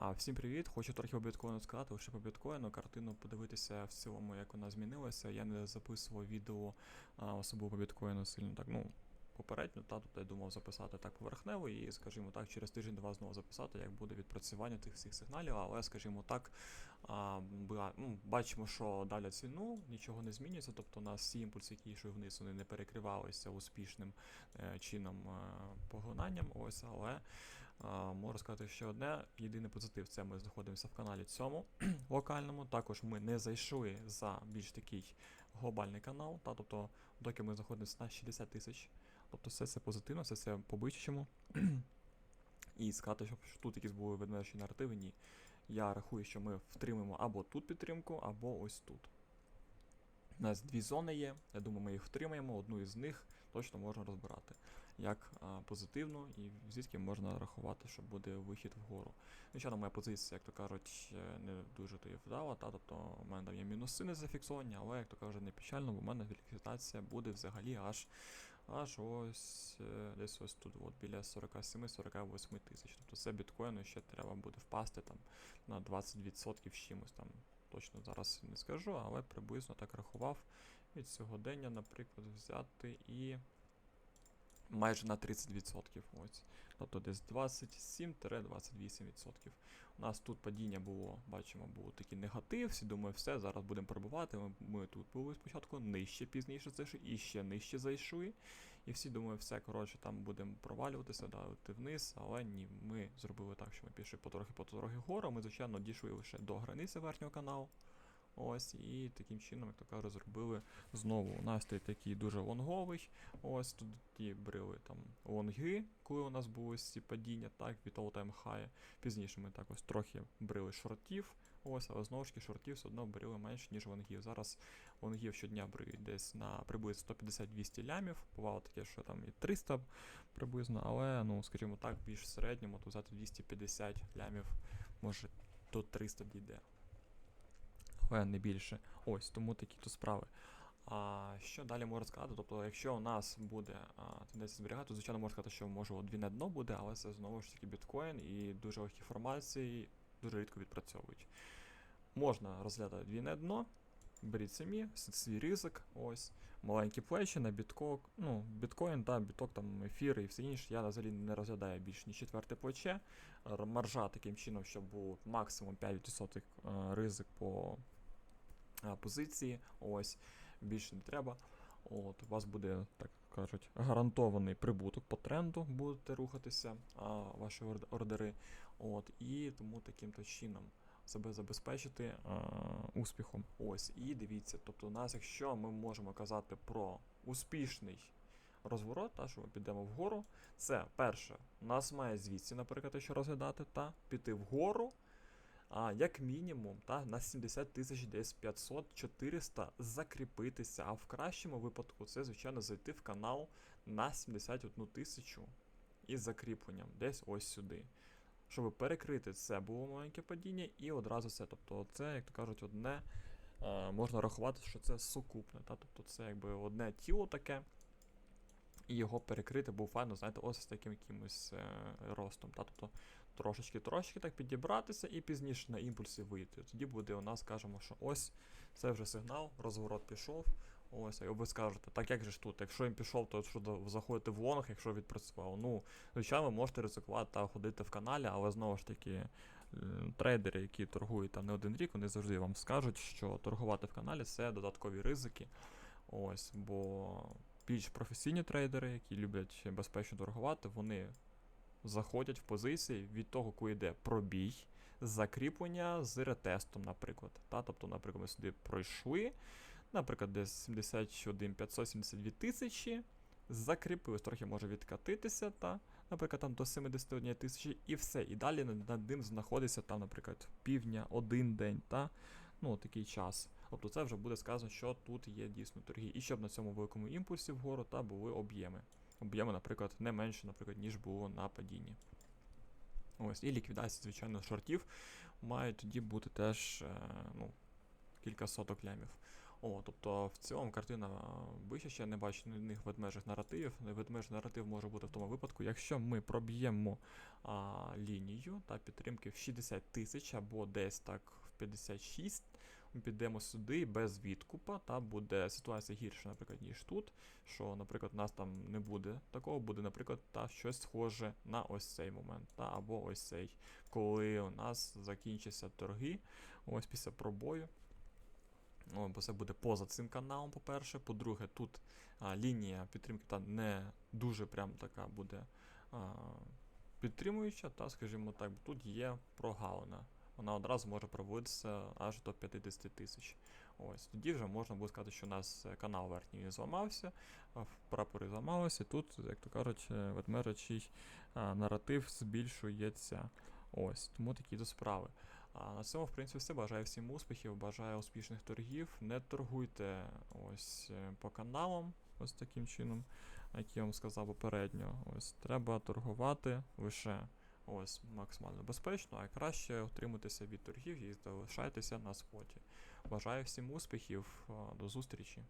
А, всім привіт! Хочу трохи по біткоїну сказати, лише по біткоїну, картину подивитися в цілому, як вона змінилася. Я не записував відео а, особливо по біткоїну сильно так, ну, попередньо, та тут я думав записати так поверхнево і, скажімо так, через тиждень-два знову записати, як буде відпрацювання тих всіх сигналів, але, скажімо так, а, ну, бачимо, що далі ціну, нічого не змінюється, тобто у нас всі імпульси, які йшли вниз, вони не перекривалися успішним е, чином е, поглинанням, ось, але можу сказати ще одне. Єдиний позитив це ми знаходимося в каналі цьому локальному. Також ми не зайшли за більш такий глобальний канал. Та, тобто, доки ми знаходимося на 60 тисяч. Тобто все це позитивно, все це по-бичому. І сказати, що тут якісь були ведмежі наративи, ні. Я рахую, що ми втримаємо або тут підтримку, або ось тут. У нас дві зони є. Я думаю, ми їх втримаємо. Одну із них точно можна розбирати як а, позитивну, і звідки можна рахувати, що буде вихід вгору. Звичайно, моя позиція, як то кажуть, е, не дуже то і вдала. Та, тобто у мене там є мінуси не зафіксовані, але, як то кажуть, не печально, бо в мене фіксація буде взагалі аж аж ось е, десь ось тут, от, біля 47-48 тисяч. Тобто це біткоїну ще треба буде впасти там на 20% з чимось там. Точно зараз не скажу, але приблизно так рахував від сьогодення, наприклад, взяти і майже на 30%. Ось. Тобто десь 27-28%. У нас тут падіння було, бачимо, було такий негатив. Всі думаю, все, зараз будемо пробувати. Ми, ми тут були спочатку нижче, пізніше зайшли, і ще нижче зайшли. І всі думають, все, коротше, там будемо провалюватися, давити вниз, але ні, ми зробили так, що ми пішли потрохи потрохи вгору. Ми, звичайно, дійшли лише до границі верхнього каналу. Ось, і таким чином, як то кажуть, зробили знову. У нас такий дуже лонговий. Ось тут ті брили там лонги, коли у нас були ці падіння, так, від all time high. Пізніше ми так ось трохи брили шортів. Ось, але знову ж таки шортів все одно брили менше, ніж лонгів. Зараз лонгів щодня бриють десь на приблизно 150-200 лямів. Бувало таке, що там і 300 приблизно, але, ну, скажімо так, більш в середньому, то взяти 250 лямів, може до 300 дійде не більше. Ось, тому такі то справи. А що далі можна сказати? Тобто, якщо у нас буде тенденція зберігати, то звичайно можна сказати, що може двійне дно буде, але це знову ж таки біткоін і дуже легкі формації дуже рідко відпрацьовують. Можна розглядати двійне дно, беріть самі, свій ризик, ось, маленькі плечі на біткок, ну, біткоін, та, біток, там, ефір і все інше. Я взагалі не розглядаю більш ніж четверте плече. Маржа таким чином, щоб був максимум 5% е, ризик по позиції. Ось, більше не треба. От, у вас буде, так кажуть, гарантований прибуток по тренду, будете рухатися, а, ваші ордери. От, і тому таким то чином себе забезпечити а, успіхом. Ось, і дивіться, тобто у нас, якщо ми можемо казати про успішний розворот, та, що ми підемо вгору, це перше, у нас має звідси, наприклад, що розглядати, та піти вгору. А як мінімум, та, на 70 тисяч десь 500-400 закріпитися, а в кращому випадку це, звичайно, зайти в канал на 71 тисячу із закріпленням, десь ось сюди. Щоб перекрити це було маленьке падіння, і одразу це. Тобто, це, як то кажуть, одне е, можна рахувати, що це сукупне. Та? Тобто це якби одне тіло таке. І його перекрити був файно, знаєте, ось з таким якимось е, ростом. Та? Тобто трошечки-трошечки так підібратися і пізніше на імпульсі вийти. Тоді буде у нас, скажемо, що ось це вже сигнал, розворот пішов. Ось, а ви скажете, так як же ж тут? Якщо він пішов, то що заходити в лонг, якщо відпрацював. Ну, звичайно, ви можете ризикувати та ходити в каналі, але знову ж таки, е, трейдери, які торгують там не один рік, вони завжди вам скажуть, що торгувати в каналі це додаткові ризики. Ось, бо більш професійні трейдери, які люблять безпечно торгувати, вони заходять в позиції від того, коли йде пробій, закріплення з ретестом, наприклад. Та? Тобто, наприклад, ми сюди пройшли, наприклад, десь 71 572 тисячі, закріпились, трохи може відкатитися, та, наприклад, там до 71 тисячі, і все. І далі над ним знаходиться там, наприклад, півдня, один день, та, ну, такий час. Тобто це вже буде сказано, що тут є дійсно торги. І щоб на цьому великому імпульсі вгору та були об'єми. Об'єми, наприклад, не менше, наприклад, ніж було на падінні. Ось, і ліквідація, звичайно, шортів мають тоді бути теж е, ну, кілька соток лямів. О, тобто в цілому картина вища, ще не бачу ні- них ведмежих наративів. Ведмежий наратив може бути в тому випадку, якщо ми проб'ємо лінію та підтримки в 60 тисяч або десь так в 56, ми підемо сюди без відкупа, та буде ситуація гірша, наприклад, ніж тут. Що, наприклад, у нас там не буде такого, буде, наприклад, та щось схоже на ось цей момент, та або ось цей, коли у нас закінчаться торги, ось після пробою. О, бо це буде поза цим каналом, по-перше. По-друге, тут а, лінія підтримки та не дуже прям така буде а, підтримуюча, та, скажімо так, тут є прогалина. Вона одразу може проводитися аж до 50 тисяч. Ось тоді вже можна буде сказати, що у нас е, канал верхній зламався, прапори зламалися, і тут, як то кажуть, е, ведмежачий наратив збільшується. Ось, тому такі то справи. А на цьому, в принципі, все. Бажаю всім успіхів, бажаю успішних торгів. Не торгуйте ось е, по каналам, ось таким чином, як я вам сказав попередньо. Ось треба торгувати лише ось максимально безпечно, а краще утриматися від торгів і залишайтеся на споті. Бажаю всім успіхів, до зустрічі.